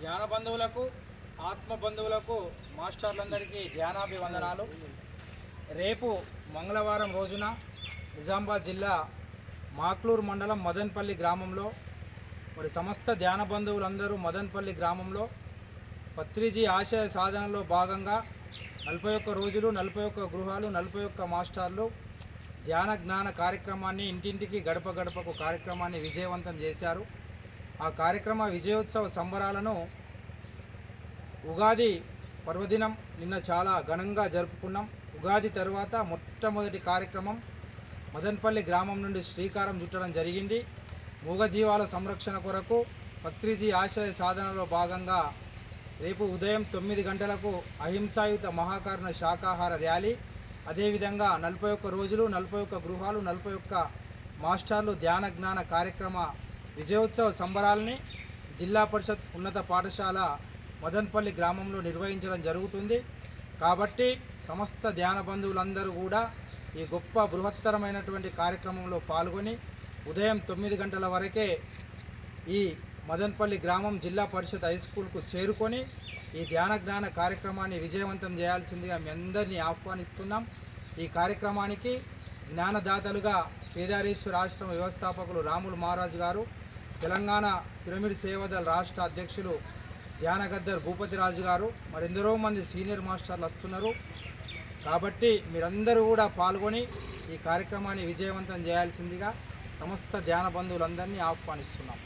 ధ్యాన బంధువులకు ఆత్మ బంధువులకు మాస్టర్లందరికీ ధ్యానాభివందనాలు. రేపు మంగళవారం రోజున నిజామాబాద్ జిల్లా మాక్లూరు మండలం మదన్పల్లి గ్రామంలో మరి సమస్త ధ్యాన బంధువులందరూ మదన్పల్లి గ్రామంలో పత్రిజీ ఆశయ సాధనలో భాగంగా నలభై ఒక్క రోజులు నలభై ఒక్క గృహాలు నలభై ఒక్క మాస్టర్లు ధ్యాన జ్ఞాన కార్యక్రమాన్ని ఇంటింటికి గడప గడపకు కార్యక్రమాన్ని విజయవంతం చేశారు. ఆ కార్యక్రమ విజయోత్సవ సంబరాలను ఉగాది పర్వదినం నిన్న చాలా ఘనంగా జరుపుకున్నాం. ఉగాది తర్వాత మొట్టమొదటి కార్యక్రమం మదన్పల్లి గ్రామం నుండి శ్రీకారం చుట్టడం జరిగింది. మూగజీవాల సంరక్షణ కొరకు పత్రిజీ ఆశయ సాధనలో భాగంగా రేపు ఉదయం తొమ్మిది గంటలకు అహింసాయుత మహాకారుణ శాకాహార ర్యాలీ. అదేవిధంగా నలభై ఒక్క రోజులు నలభై ఒక్క గృహాలు నలభై ఒక్క మాస్టర్లు ధ్యాన జ్ఞాన కార్యక్రమ విజయోత్సవ సంబరాల్ని జిల్లా పరిషత్ ఉన్నత పాఠశాల మదన్పల్లి గ్రామంలో నిర్వహించడం జరుగుతుంది. కాబట్టి సమస్త ధ్యాన బంధువులందరూ కూడా ఈ గొప్ప బృహత్తరమైనటువంటి కార్యక్రమంలో పాల్గొని ఉదయం తొమ్మిది గంటల వరకే ఈ మదన్పల్లి గ్రామం జిల్లా పరిషత్ హై స్కూల్కు చేరుకొని ఈ ధ్యాన జ్ఞాన కార్యక్రమాన్ని విజయవంతం చేయాల్సిందిగా మీ అందరినీ ఆహ్వానిస్తున్నాం. ఈ కార్యక్రమానికి జ్ఞానదాతలుగా కేదారేశ్వర ఆశ్రమ వ్యవస్థాపకులు రాములు మహారాజు గారు తెలంగాణ పిరమిడ్ సేవదళ రాష్ట్ర అధ్యక్షులు ధ్యానగద్దర్ భూపతిరాజు గారు మరెందరో మంది సీనియర్ మాస్టర్లు వస్తున్నారు. కాబట్టి మీరందరూ కూడా పాల్గొని ఈ కార్యక్రమాన్ని విజయవంతం చేయాల్సిందిగా సమస్త ధ్యాన బంధువులందరినీ ఆహ్వానిస్తున్నాం.